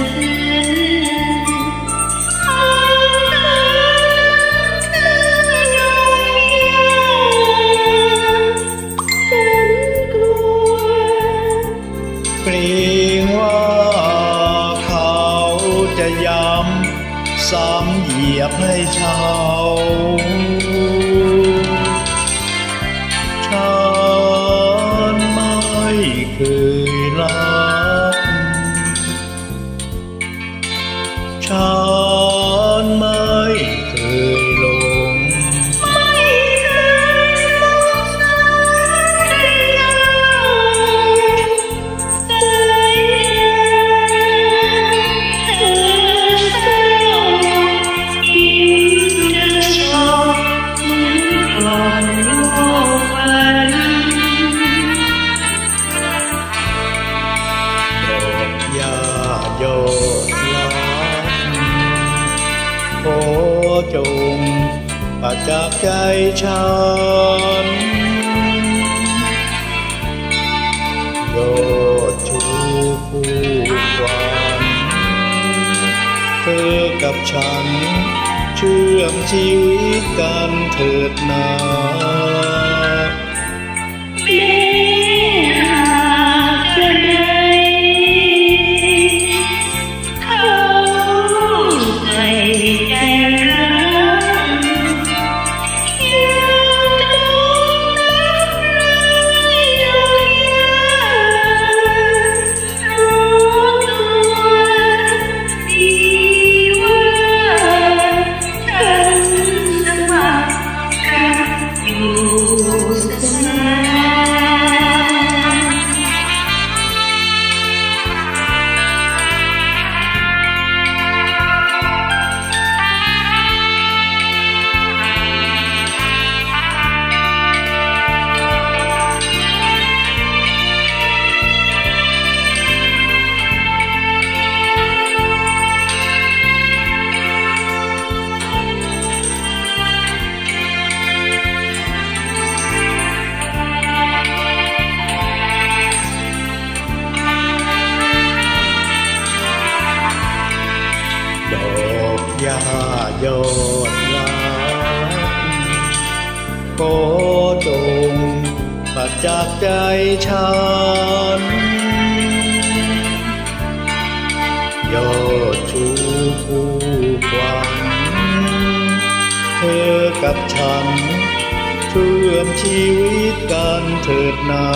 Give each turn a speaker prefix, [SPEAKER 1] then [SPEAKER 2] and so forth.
[SPEAKER 1] เกรงว่าเขาจะย้ำซ้ำเหยียบให้เช้า จงปัดจากใจฉันยอดชูคู่ควันเธอกับฉัน เชื่อมชีวิตกันเถิดนา ดอกหญ้ายอดรักขอจงปัจจากใจฉันยอดชูคู่ควันเธอกับฉันเชื่อมชีวิตกันเถิดนา